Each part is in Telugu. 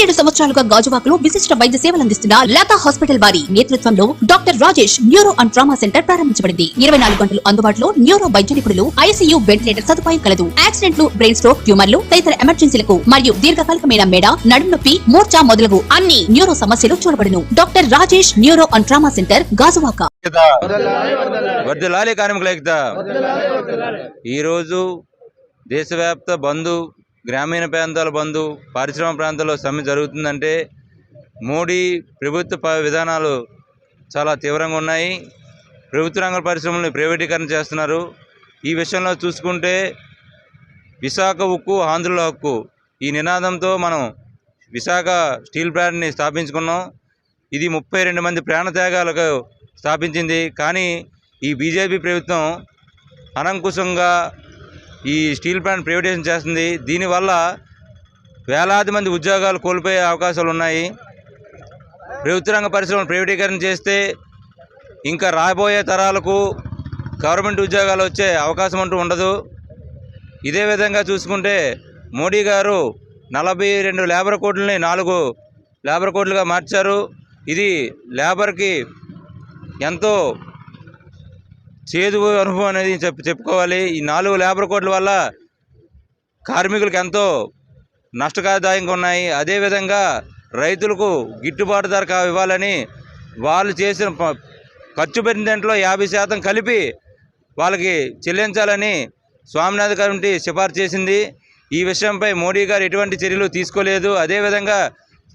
పదిహేడు సంవత్సరాలుగా గాజువాకలో విశిష్ట వైద్య సేవలు అందిస్తున్న లతా హాస్పిటల్ వారి నేతృత్వంలో doctor Rajesh neuro and trauma centre ప్రారంభించబడింది. ఇరవై నాలుగు గంటలు అందుబాటులో న్యూరో వైద్య నిపుణులు ఐసీయూ వెంటిలేటర్ సదుపాయం కలదు. యాక్సిడెంట్లు బ్రెయిన్ స్ట్రోక్ ట్యూమర్లు తదితర ఎమర్జెన్సీలకు మరియు దీర్ఘకాలికమైన మెడ నడుము నొప్పి మూర్ఛ మొదలగు అన్ని న్యూరో సమస్యలు చూడబడును. Doctor Rajesh neuro and trauma centre Gajuwaka. ఈ రోజు దేశవ్యాప్త బంధు గ్రామీణ ప్రాంతాల బంధు పారిశ్రామిక ప్రాంతాల్లో సమ్మె జరుగుతుందంటే మోడీ ప్రభుత్వ ప- విధానాలు చాలా తీవ్రంగా ఉన్నాయి. ప్రభుత్వ రంగ పరిశ్రమల్ని ప్రైవేటీకరణ చేస్తున్నారు. ఈ విషయంలో చూసుకుంటే విశాఖ ఉక్కు ఆంధ్రుల హక్కు. ఈ నినాదంతో మనం విశాఖ స్టీల్ ప్లాంట్ని స్థాపించుకున్నాం. ఇది ముప్పై రెండు మంది ప్రాణత్యాగాలకు స్థాపించింది. కానీ ఈ బీజేపీ ప్రభుత్వం అనంకుశంగా ఈ స్టీల్ ప్లాంట్ ప్రైవేటైజేషన్ చేస్తుంది. దీనివల్ల వేలాది మంది ఉద్యోగాలు కోల్పోయే అవకాశాలు ఉన్నాయి. ప్రభుత్వ రంగ పరిశ్రమలు ప్రైవేటీకరణ చేస్తే ఇంకా రాబోయే తరాలకు గవర్నమెంట్ ఉద్యోగాలు వచ్చే అవకాశం అంటూ ఉండదు. ఇదే విధంగా చూసుకుంటే మోడీ గారు నలభై రెండు లేబర్ కోడ్లని నాలుగు లేబర్ కోడ్లుగా మార్చారు. ఇది లేబర్కి ఎంతో చేదు అనుభవం అనేది చెప్పు చెప్పుకోవాలి. ఈ నాలుగు లేబర్ కోడ్ల వల్ల కార్మికులకు ఎంతో నష్టదాయంగా ఉన్నాయి. అదేవిధంగా రైతులకు గిట్టుబాటు ధర ఇవ్వాలని వాళ్ళు చేసిన ఖర్చు పెట్టిన దాంట్లో యాభై శాతం కలిపి వాళ్ళకి చెల్లించాలని స్వామినాథ్ కమిటీ సిఫార్సు చేసింది. ఈ విషయంపై మోడీ గారు ఎటువంటి చర్యలు తీసుకోలేదు. అదేవిధంగా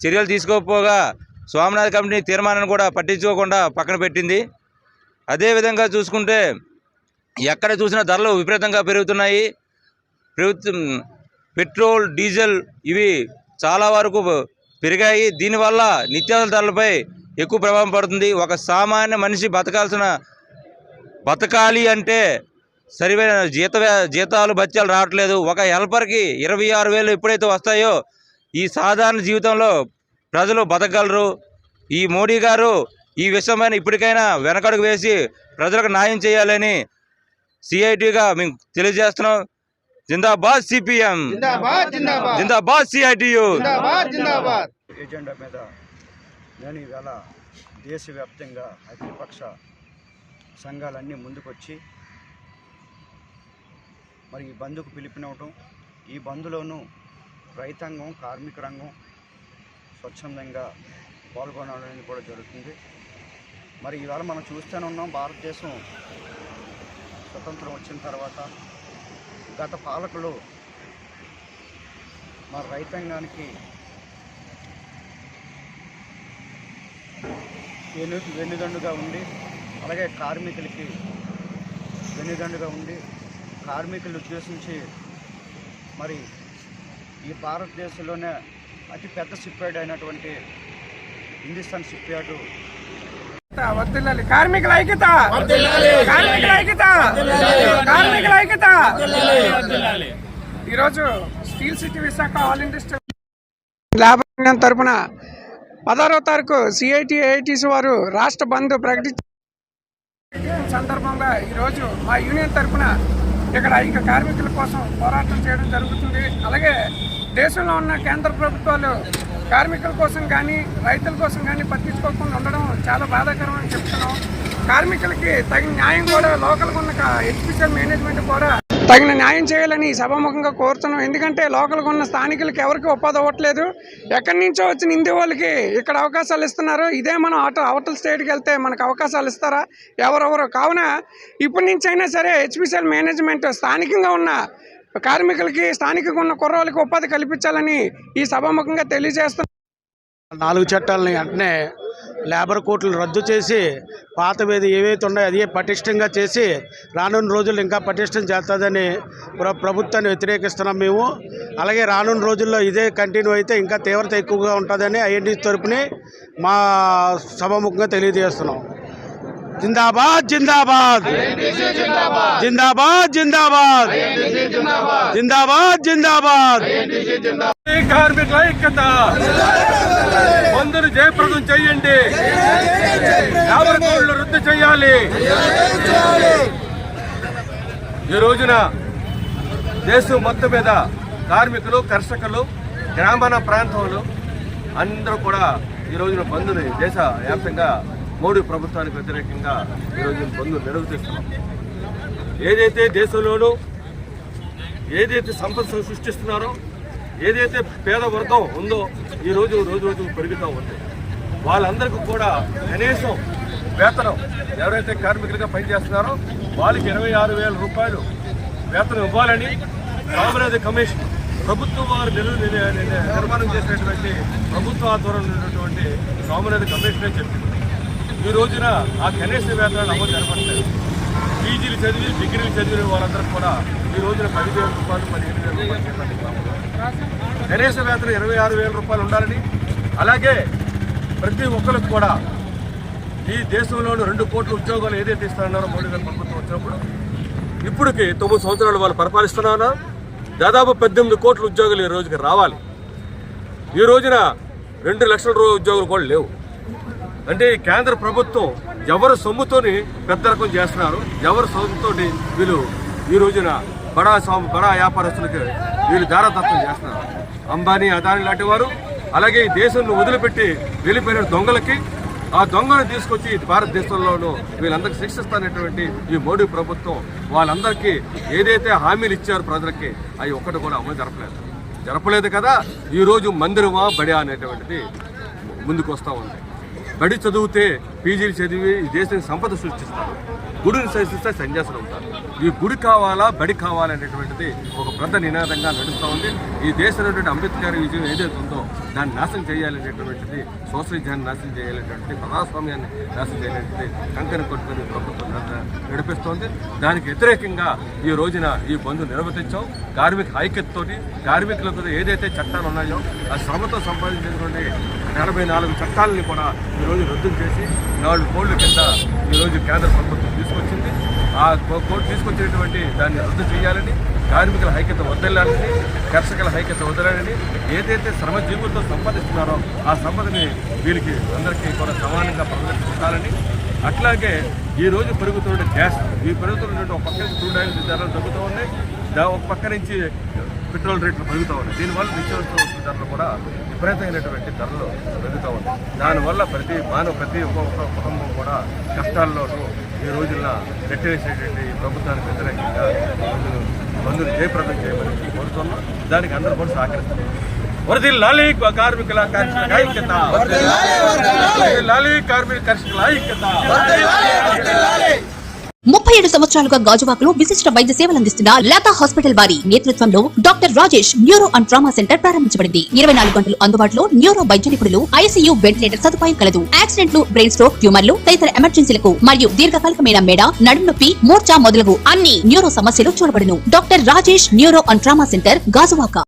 చర్యలు తీసుకోకపోగా స్వామినాథ్ కమిటీ తీర్మానాన్ని కూడా పట్టించుకోకుండా పక్కన పెట్టింది. అదేవిధంగా చూసుకుంటే ఎక్కడ చూసినా ధరలు విపరీతంగా పెరుగుతున్నాయి. ప్రభుత్వం పెట్రోల్ డీజిల్ ఇవి చాలా వరకు పెరిగాయి. దీనివల్ల నిత్యావసర ధరలపై ఎక్కువ ప్రభావం పడుతుంది. ఒక సామాన్య మనిషి బతకాల్సిన బతకాలి అంటే సరివైన జీత జీతాలు బత్యాలు రావట్లేదు. ఒక హెల్పర్కి ఇరవై ఆరు వేలు ఎప్పుడైతే వస్తాయో ఈ సాధారణ జీవితంలో ప్రజలు బతకగలరు. ఈ మోడీ గారు ఈ విషయమైన ఇప్పటికైనా వెనకడుగు వేసి ప్రజలకు న్యాయం చేయాలని సిఐటిగా మేము తెలియజేస్తున్నాం. జిందాబాద్ సిపిఎం. జిందాబాద్ సిఐటియు. ఎజెండా మీద నేను ఇవాళ దేశవ్యాప్తంగా అఖిలపక్ష సంఘాలన్నీ ముందుకొచ్చి మరి ఈ బంద్కు పిలుపునివ్వటం ఈ బంద్లోనూ రైతాంగం కార్మిక రంగం స్వచ్ఛందంగా పాల్గొనడం అనేది కూడా జరుగుతుంది. మరి ఇవాళ మనం చూస్తూనే ఉన్నాం భారతదేశం స్వతంత్రం వచ్చిన తర్వాత గత పాలకులు మన రైతాంగానికి వెను వెన్నుదండుగా ఉండి అలాగే కార్మికులకి వెన్నుదండుగా ఉండి కార్మికులు ఉద్దేశించి మరి ఈ భారతదేశంలోనే అతి పెద్ద షిప్యార్డ్ అయినటువంటి హిందుస్థాన్ షిప్యార్డు వర్దిల్లాలి. కార్మికుల ఐక్యత. కార్మికుల ఐక్యత. కార్మికుల ఐక్యత. ఈరోజు steel city Visakha all industry labour union తరపున పదహారవ తారీఖు సిఐటి ఐఐటీసీ వారు రాష్ట్ర బంద్ ప్రకటించిన సందర్భంగా ఈరోజు మా యూనియన్ తరపున ఇక్కడ ఐక్య కార్మికుల కోసం పోరాటం చేయడం జరుగుతుంది. అలాగే దేశంలో ఉన్న కేంద్ర ప్రభుత్వాలు కార్మికుల కోసం కానీ రైతుల కోసం కానీ పట్టించుకోకుండా ఉండడం చాలా బాధాకరం అని చెప్తున్నాం. కార్మికులకి తగిన న్యాయం కూడా లోకల్గా ఉన్న ఎడ్యుకేషన్ మేనేజ్మెంట్ కూడా తగిన న్యాయం చేయాలని సభాముఖంగా కోరుతున్నాం. ఎందుకంటే లోకల్గా ఉన్న స్థానికులకి ఎవరికి ఒప్పది అవ్వట్లేదు. ఎక్కడి నుంచో వచ్చిన హిందీ వాళ్ళకి ఇక్కడ అవకాశాలు ఇస్తున్నారు. ఇదే మనం అటు అవతల స్టేట్కి వెళ్తే మనకు అవకాశాలు ఇస్తారా? ఎవరెవరు? కావున ఇప్పటి నుంచి అయినా సరే హెచ్పిసిఎల్ మేనేజ్మెంట్ స్థానికంగా ఉన్న కార్మికులకి స్థానికంగా ఉన్న కుర్రోళ్ళకి ఉపాధి కల్పించాలని ఈ సభాముఖంగా తెలియజేస్తున్నాం. నాలుగు చట్టాలని వెంటనే లేబర్ కోర్టులు రద్దు చేసి పాతవేది ఏవైతే ఉన్నాయో అదే పటిష్టంగా చేసి రానున్న రోజుల్లో ఇంకా పటిష్టం చేస్తుందని ప్రభుత్వాన్ని వ్యతిరేకిస్తున్నాం మేము. అలాగే రానున్న రోజుల్లో ఇదే కంటిన్యూ అయితే ఇంకా తీవ్రత ఎక్కువగా ఉంటుందని ఐఎన్డీ తరపుని మా సభాముఖంగా తెలియజేస్తున్నాం. జిందాబాద్ జిందాబాద్. జిందాబాద్ జిందాబాద్. జిందాబాద్ జిందాబాద్. కార్మికుల ఐక్యత. బంధును జయప్రదం చేయండి. లేబర్ కోడ్లు రద్దు చేయాలి. ఈ రోజున దేశం మొత్తం మీద కార్మికులు కర్షకులు గ్రామీణ ప్రాంతంలో అందరూ కూడా ఈ రోజున బంధుని దేశ వ్యాప్తంగా మోడీ ప్రభుత్వానికి వ్యతిరేకంగా ఈ రోజున బంధు నిర్వహిస్తున్నాం ఏదైతే దేశంలోనూ ఏదైతే సంపద సృష్టిస్తున్నారో ఏదైతే పేద వర్గం ఉందో ఈ రోజు రోజు రోజు పెరుగుతూ ఉంది. వాళ్ళందరికీ కూడా కనీసం వేతనం ఎవరైతే కార్మికులుగా పనిచేస్తున్నారో వాళ్ళకి ఇరవై ఆరు వేల రూపాయలు వేతనం ఇవ్వాలని సామరాజ్య కమిషన్ ప్రభుత్వం వారు నిర్మాణం చేసినటువంటి ప్రభుత్వ ఆధ్వర్యంలో ఉన్నటువంటి సామరాజ్య కమిషనే చెప్పింది. ఈ రోజున ఆ కనీస వేతనాలు అమలు జరపట్లేదు. పీజీలు చదివి డిగ్రీలు చదివిన వాళ్ళందరూ కూడా ఈ రోజున పదివేల రూపాయలు పదిహేను వేల రూపాయలు కనీస వేతనం ఇరవై ఆరు వేల రూపాయలు ఉండాలని అలాగే ప్రతి ఒక్కరికి కూడా ఈ దేశంలోని రెండు కోట్ల ఉద్యోగాలు ఏదైతే ఇస్తారన్నారో మోడీ గారు ప్రభుత్వం వచ్చినప్పుడు ఇప్పటికి తొమ్మిది సంవత్సరాలు వాళ్ళు పరిపాలిస్తున్నారా దాదాపు పద్దెనిమిది కోట్ల ఉద్యోగాలు ఈ రోజుకి రావాలి. ఈ రోజున రెండు లక్షల రూపాయల ఉద్యోగాలు కూడా లేవు. అంటే ఈ కేంద్ర ప్రభుత్వం ఎవరు సొమ్ముతోని పెద్ద రకం చేస్తున్నారు ఎవరు సొమ్ముతో వీళ్ళు ఈ రోజున బడా స్వామి బడా వ్యాపారస్తులకి వీళ్ళు దారతత్వం చేస్తున్నారు. అంబానీ అదాని లాంటి వారు అలాగే ఈ దేశంలో వదిలిపెట్టి వెళ్ళిపోయిన దొంగలకి ఆ దొంగను తీసుకొచ్చి భారతదేశంలోనూ వీళ్ళందరికీ శిక్షిస్తానటువంటి ఈ మోడీ ప్రభుత్వం వాళ్ళందరికీ ఏదైతే హామీలు ఇచ్చారో ప్రజలకి అవి ఒక్కటి కూడా అమలు జరపలేదు. జరపలేదు కదా? ఈరోజు మందిరమా బడి అనేటువంటిది ముందుకు వస్తూ ఉంది. బడి చదివితే పీజీలు చదివి ఈ దేశానికి సంపద సృష్టిస్తారు. గుడిని సృష్టిస్తే సన్యాసులు అవుతారు. ఈ గుడి కావాలా బడి కావాలా అనేటువంటిది ఒక పెద్ద నినాదంగా నడుస్తూ ఉంది. ఈ దేశంలో అంబేద్కర్ విజయం ఏదైతే ఉందో దాన్ని నాశనం చేయాలనేటువంటిది సోషలిజాన్ని నాశనం చేయాలనేటువంటిది ప్రజాస్వామ్యాన్ని నాశనం చేయాలనేది కంకణ కొట్టుకొని ప్రభుత్వం నడిపిస్తోంది. దానికి వ్యతిరేకంగా ఈ రోజున ఈ బంధు నిర్వర్తించాం కార్మిక ఐక్యతతోటి కార్మికులకు ఏదైతే చట్టాలు ఉన్నాయో ఆ శ్రమతో సంపాదించినటువంటి ఎనభై నాలుగు చట్టాలని కూడా ఈరోజు రద్దు చేసి నాలుగు కోట్ల కింద ఈరోజు కేంద్ర ప్రభుత్వం తీసుకొచ్చింది. ఆ కోర్టు తీసుకొచ్చినటువంటి దాన్ని రద్దు చేయాలని కార్మికుల ఐక్యత వదలాలని కర్షకుల ఐక్యత వదలాలని ఏదైతే శ్రమజీవులతో సంపాదిస్తున్నారో ఆ సంపదని వీరికి అందరికీ కూడా సమానంగా ప్రదర్శించాలని అట్లాగే ఈరోజు పెరుగుతున్న గ్యాస్ ఈ పెరుగుతున్నటువంటి ఒక పక్క నుంచి క్రూడ్ ఆయిల్ ధరలు తగ్గుతూ ఉన్నాయి. దా- ఒక పక్క నుంచి పెట్రోల్ రేట్లు పెరుగుతూ ఉన్నాయి. దీనివల్ల నిత్యావసర వస్తువుల ధరలు కూడా విపరీతమైనటువంటి ధరలు పెరుగుతూ ఉన్నాయి. దానివల్ల ప్రతి మానవ ప్రతి ఒక్క కుటుంబం కూడా కష్టాల్లోనూ ఈ రోజుల్లో నెట్టివేసేటువంటి ప్రభుత్వానికి వ్యతిరేకంగా బంధులు జయప్రదం చేయమని కోరుతున్నాం. దానికి అందరూ కూడా సహకరిస్తున్నారు. వరది లాలి కార్మికుల కర్షకుల ఐక్యత. లాలి కార్మిక కర్షకుల ఐక్యత. ముప్పై ఏడు సంవత్సరాలుగా గాజువాకలో విశిష్ట వైద్య సేవలు అందిస్తున్న లతా హాస్పిటల్ వారి నేతృత్వంలో doctor Rajesh neuro and trauma centre ప్రారంభించబడింది. ఇరవై నాలుగు గంటలు అందుబాటులో న్యూరో వైద్య నిపుణులు ఐసీయూ వెంటిలేటర్ సదుపాయం కలదు. యాక్సిడెంట్లు బ్రెయిన్ స్ట్రోక్ ట్యూమర్లు తదితర ఎమర్జెన్సీలకు మరియు దీర్ఘకాలికమైన మెడ నడుము నొప్పి మూర్ఛ మొదలగు అన్ని న్యూరో సమస్యలు చూడబడును. Doctor Rajesh neuro and trauma centre Gajuwaka.